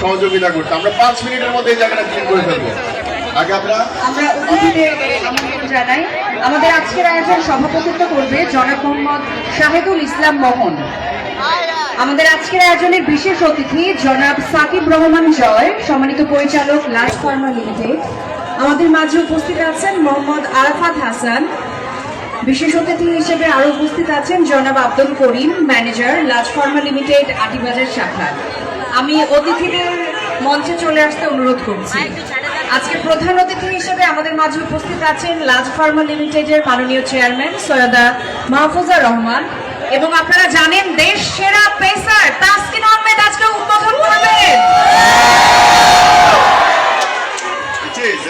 সহযোগিতা করতে। আমরা পাঁচ মিনিটের মধ্যে এই জায়গাটা ক্লিন করে ফেলব। আমাদের জয়, সম্মানিত পরিচালক লিমিটেড। আমাদের মাঝে উপস্থিত আছেন মোহাম্মদ আরাফাত হাসান। বিশেষ অতিথি হিসেবে আরও উপস্থিত আছেন জনাব Abdul Karim, manager Laz pharma limited Atibazar শাখা। আমি অতিথিদের মঞ্চে চলে আসতে অনুরোধ করছি। আজকে প্রধান অতিথি হিসেবে আমাদের মাঝে উপস্থিত আছেন লাজ ফার্মা লিমিটেডের মাননীয় চেয়ারম্যান সৈয়দা মাহফুজা রহমান এবং আপনারা জানেন দেশ সেরা পেসার তাসকিন আহমেদ আজকে উদ্বোধন করবেন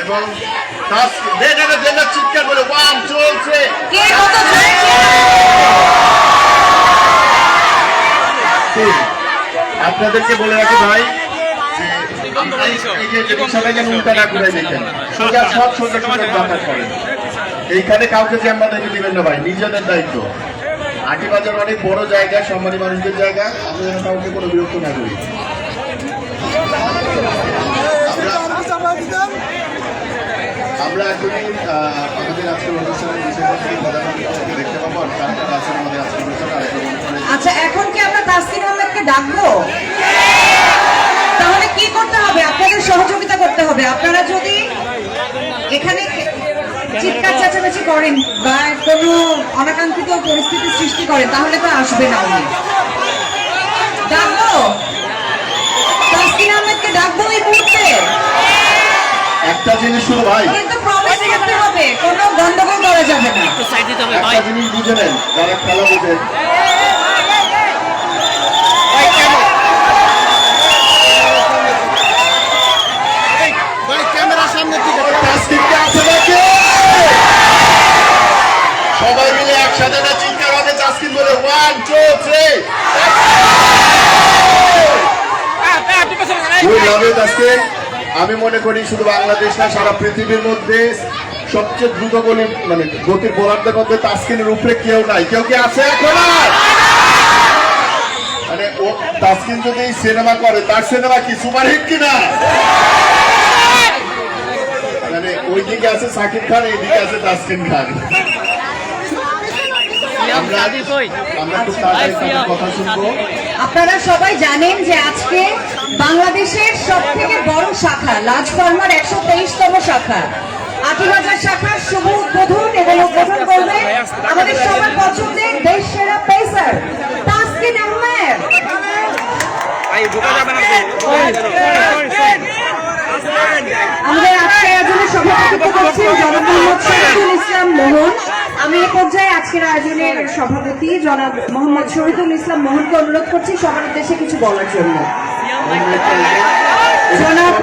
এবং দেন চিৎকার করে ওয়ান চলছে। কে কত। আপনাদেরকে বলে রাখি ভাই এইখানে কাউকে চেম্বার থেকে দিবেন না ভাই নিজেদের দায়িত্ব। আটি বাজার অনেক বড় জায়গা সম্মানী মানুষদের জায়গা আমরা যেন কাউকে কোনো বিরক্ত না করি। আমরা আহ, আমাদের আজকের অনুষ্ঠানের দেখতে পাবো আর তারপরে আছেন আমাদের আজকের অনুষ্ঠান আচ্ছা এখন কি আমরা তাসকিন ডাকবো? তাহলে কি করতে হবে? আপনাদের সহযোগিতা করতে হবে। আপনারা যদি এখানে চিৎকার চেঁচামেচি করেন বা কোনো অনাকাঙ্ক্ষিত পরিস্থিতি সৃষ্টি করেন তাহলে তো আসবে না উনি। ডাকবো? তাসকিন আহমেদকে ডাকবো এই মুহূর্তে? একটা জিনিস শুনো ভাই। কিন্তু প্রমিস করতে হবে কোনো গন্ডগোল করা যাবে না। একটা জিনিস বুঝে নেন যারা খেলা বুঝেন তাসকিনকে আছে নাকি? সবাই মিলে একসাথে না চিৎকার হবে তাসকিন বলে one two We love it, তাসকিন। আমি মনে করি শুধু বাংলাদেশ না সারা পৃথিবীর মধ্যে সবচেয়ে দ্রুত গলি মানে গতির বোলারদের মধ্যে তাসকিনের উপরে কেউ নাই। কেউ কি আছে এখন? মানে ও তাসকিন যদি সিনেমা করে তার সিনেমা কি সুপারহিট কিনা মানে ওইদিকে আছে সাকিব খান এইদিকে আছে তাসকিন খান আমরা আমরা খুব তাড়াতাড়ি তাদের কথা শুনব আপনারা সবাই জানেন যে আজকে বাংলাদেশের সব থেকে বড় শাখা লাজ ফার্মার একশো তেইশতম শাখা। আটিবাজার শাখার শুভ উদ্বোধন করবেন আমাদের সবার পছন্দের দেশ সেরা পেসার তাসকিন আহমেদ আমাদের আজকের আয়োজনের সভাপতিত্ব করছেন জনাব মোহাম্মদ শহীদুল ইসলাম মোহন আমি এ পর্যায়ে আজকের আয়োজনের সভাপতি জনাব মোহাম্মদ শহীদুল ইসলাম মোহনকে অনুরোধ করছি সবার উদ্দেশ্যে কিছু বলার জন্য। জনাব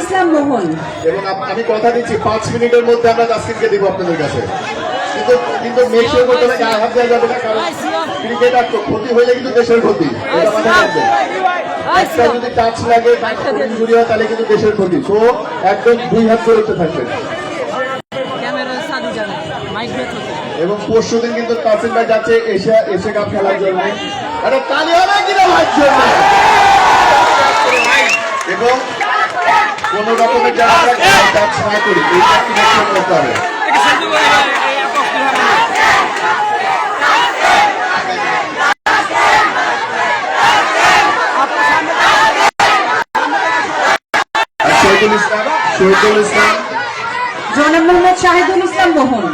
ইসলাম মোহন। এবং আমি কথা দিচ্ছি, পাঁচ মিনিটের মধ্যে আমরা দিব আপনাদের কাছে। কিন্তু কিন্তু করতে ক্ষতি কিন্তু দেশের ক্ষতি। তাহলে কিন্তু দেশের ক্ষতি। তো একদম দুই হাত করে উঠতে এবং পরশু দিন কিন্তু তাসিম ভাই যাচ্ছে এশিয়া এশিয়া কাপ খেলার জন্য। হবে কিনা জন্য। এবং কোন রকমের যারা না করি। এইটা কি করতে হবে। জনাব মোহাম্মদ শাহিদুল ইসলাম মোহন।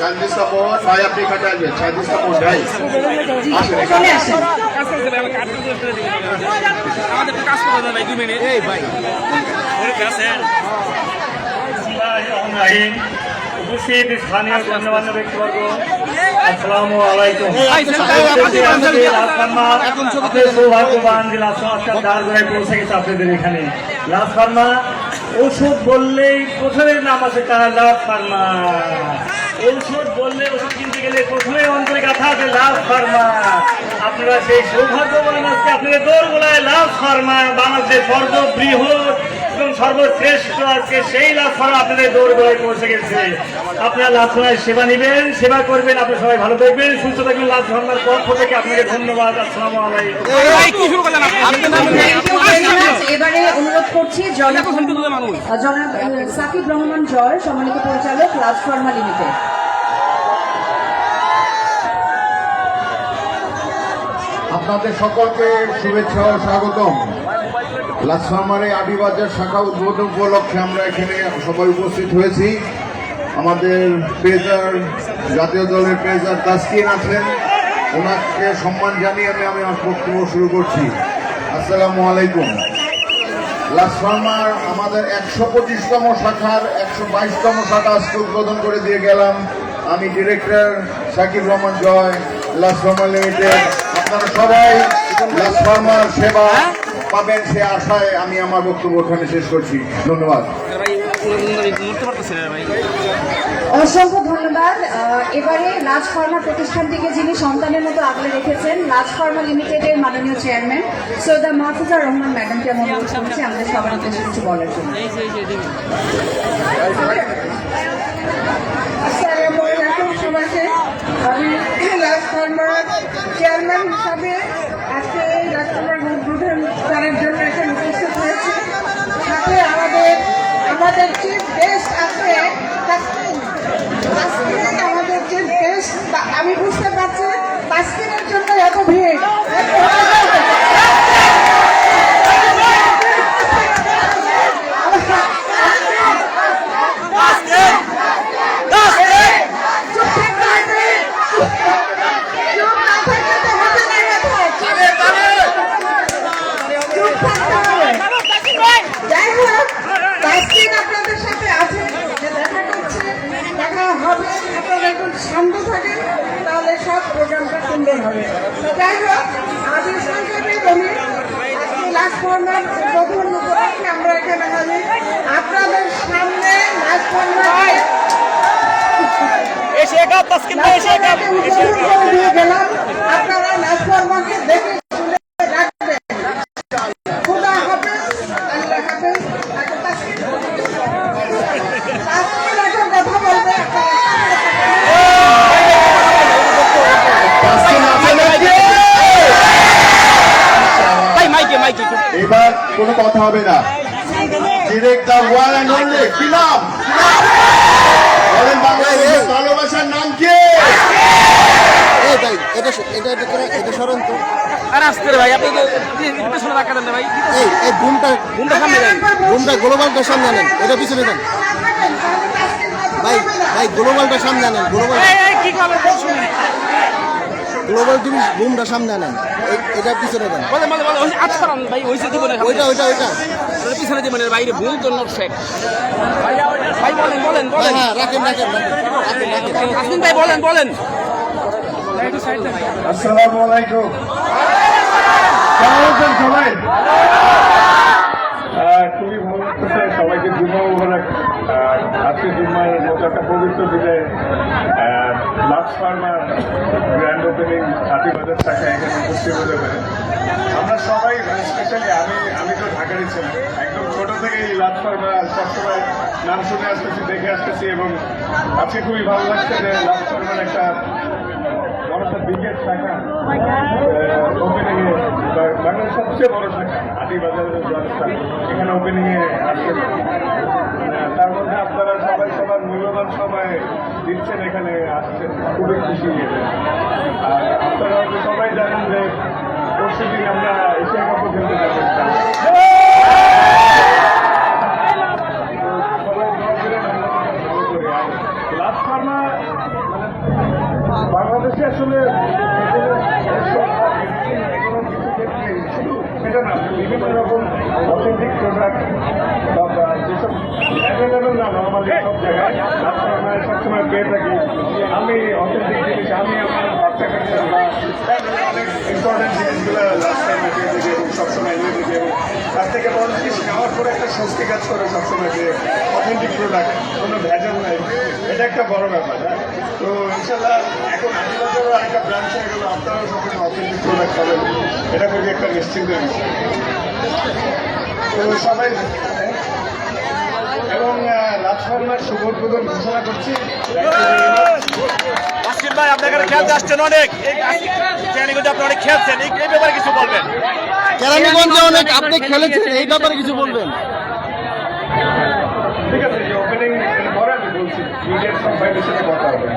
চান্দিস কাপুর ভাই আপনি এখানে আসবেন চান্দিস কাপুর ভাই আসেন এখানে। আসেন আমাদের কাজ করতে হবে ভাই দু মিনিট এই ভাই উপস্থিত স্থানীয় গণ্যমান্য ব্যক্তিবর্গ আসসালামু আলাইকুম সৌভাগ্যবান যে লাস্ট আজকাল দাঁড় পৌঁছে গেছে আপনাদের এখানে লাভ ফার্মা ওষুধ বললেই প্রথমে নাম আছে? তারা লাভ ফার্মা? ঔষধ বললে ওষুধ কিনতে গেলে প্রথমে অন্তরে কথা আছে? Love pharma. আপনারা সেই সৌভাগ্যবান আজকে আপনাদের দৌড় বলায় লাভ ফার্মা। বাংলাদেশের সর্ববৃহৎ এবং সর্বশ্রেষ্ঠ আজকে সেই লাভ ফার্মা আপনাদের দৌড় গোলায় পৌঁছে গেছে। আপনারা লাভ ফার্মায় সেবা নেবেন সেবা করবেন আপনারা সবাই ভালো থাকবেন সুস্থ থাকবেন। লাভ ফার্মার পক্ষ থেকে আপনাকে ধন্যবাদ আসসালামু আপনি. এবারে করছি জনাব সাকিব রহমান জয় সম্মানিত পরিচালক লাভ শর্মা লিমিটেড। আপনাদের সকলকে শুভেচ্ছা ও স্বাগতম। লাসফার্মারে আদিবাজার শাখা উদ্বোধন উপলক্ষে আমরা এখানে সবাই উপস্থিত হয়েছি। আমাদের পেজার, জাতীয় দলের পেজার তাসকিন আছেন। ওনাকে সম্মান জানিয়ে আমি আমি আমার বক্তব্য শুরু করছি। আসসালামু আলাইকুম। লাসফার্মার আমাদের একশো পঁচিশতম শাখার একশো বাইশতম শাখা আজকে উদ্বোধন করে দিয়ে গেলাম। আমি ডিরেক্টর সাকিব রহমান জয় লাসফার্মা লিমিটেড। আপনারা সবাই লাসফার্মার সেবা পাবেন সে আশায় আমি আমার বক্তব্য ওখানে শেষ করছি। ধন্যবাদ। অসংখ্য ধন্যবাদ। এবারে লাজ ফার্মা প্রতিষ্ঠানটিকে যিনি সন্তানের মতো আগলে রেখেছেন লাজ ফার্মা লিমিটেডের মাননীয় চেয়ারম্যান সৈয়দা মাহফুজা রহমান ম্যাডামকে আমি অনুরোধ করছি আমাদের সবার উদ্দেশ্যে কিছু বলার জন্য। সবাইকে। আমি লাস্ট ফার্মার চেয়ারম্যান হিসাবে ফার্মার উদ্বোধন করার জন্য হয়েছি সাথে আমাদের আমাদের চিফ গেস্ট আছে তাসকিন তাসকিন আমাদের চিফ গেস্ট আমি বুঝতে পারছি তাসকিনের জন্য এত ভিড় চুপ থাকতে হবে চুপ না থাকলে তো হবে না কথা চুপ থাকতে হবে যাই হোক তাসকিন আপনাদের সাথে আছে যে দেখা করছে দেখা হবে আপনারা একটু শান্ত থাকেন তাহলে সব প্রোগ্রামটা সুন্দর হবে তো যাই হোক আজ সংক্ষেপে বলি ফর্মার প্রথম উপলক্ষে আমরা এখানে হাজির আপনাদের সামনে লাস্ট এসে তাসকিন গেলাম। আপনারা দেখে শুনে রাখবেন খুদা হাফেজ আল্লাহ হাফেজ আগে তাসকিন তাসকিন এখন কথা বলবে তাসকিন আছেন নাকি? ভাই মাইকে মাইকে একটু। এবার কোনো কথা হবে না। ডিরেক্টর ওয়ান অ্যান্ড অনলি কি নাম বলেন বাংলাদেশের ভালোবাসার নাম কি? ভাই এটা এটা এটা করে- এটা তো। আর আসতে ভাই আপনি একটু পিছনে রাখা দেন ভাই। এই এই বুমটা ঘুমটা সামনে যান গ্লোবালটা সামনে আনেন এটা পিছনে দেন। ভাই ভাই গ্লোবালটা সামনে আনেন গ্লোবাল এই, এই, কি করবে শুনি। গ্লোবাল তুমি বুমটা সামনে আনেন। এটা পিছনে দেন। বলেন বলেন বলেন ওই আট করান ভাই ওইটা ওইটা ওইটা। ওটা পিছনে দিবেন এর বাইরে ভুল তো নট শেখ ভাই বলেন বলেন হ্যাঁ বলেন। হ্যাঁ রাখেন রাখেন রাখেন রাখেন রাখেন। তাসকিন ভাই বলেন বলেন। আসসালামু আলাইকুম। কেমন আছেন সবাই আহ, খুবই ভালো লাগতেছে সবাইকে জুম্মা মুবারক আহ, আজকে জুম্মার মতো একটা পবিত্র দিনে লাক্স ফার্মার গ্র্যান্ড ওপেনিং হাতিবাজার শাখা এখানে উপস্থিত হতে পারে আমরা সবাই স্পেশালি আমি আমি তো ঢাকারই ছিলাম একদম ছোট লাক্স সবসময় নাম শুনে আসতেছি, দেখে আসতেছি এবং আজকে খুবই ভালো লাগছে যে লাক্স ফার্মার একটা of the biggest শাখা ওপেনিং সবচেয়ে বড় শাখা ব্যবস্থা এখানে ওপেনিং এ আসছে তার মধ্যে আপনারা সবাই সবার মূল্যবান সময় দিচ্ছেন, এখানে আসছেন। খুবই খুশি। আর আপনারা সবাই জানেন যে পরশু দিন আমরা এশিয়া কাপও খেলতে যাচ্ছি সবাই দোয়া করেন আমরা ভালো করি আর লাস্ট ফার্মা বাংলাদেশে আসলে শুধু সেটা না বিভিন্ন রকম অথেন্টিক প্রোডাক্ট বা যেসব অ্যাভেলেবেল না নর্মালি সব জায়গায় আমরা সবসময় পেয়ে থাকি আমি অথেন্টিক জিনিস আমি আমার বাচ্চা কাছে অনেক ইম্পর্টেন্ট জিনিসগুলো লাস্ট টাইমে পেয়ে থাকি এবং সবসময় নিয়ে থাকি এবং তার থেকে বড় জিনিস নেওয়ার পরে একটা স্বস্তি কাজ করে সবসময় যে অথেন্টিক প্রোডাক্ট কোনো ভেজাল নাই এটা একটা বড় ব্যাপার হ্যাঁ তো ইনশাল্লাহ এখন আদিবাজারও আরেকটা ব্রাঞ্চ হয়ে গেল আপনারাও সবাই অথেন্টিক প্রোডাক্ট পাবেন এটা খুবই একটা নিশ্চিন্তের বিষয় তো সবাই এবং শুভ উদ্বোধন ঘোষণা করছি। ভাই আপনার এখানে খেলতে আসছেন অনেক। এই আপনি অনেক খেলছেন। এই এই ব্যাপারে কিছু বলবেন? কেরানীগঞ্জে অনেক আপনি খেলেছেন এই ব্যাপারে কিছু বলবেন? ঠিক আছে ওপেনিং পরে আমি বলছি ক্রিকেট সব সাথে কথা হবে।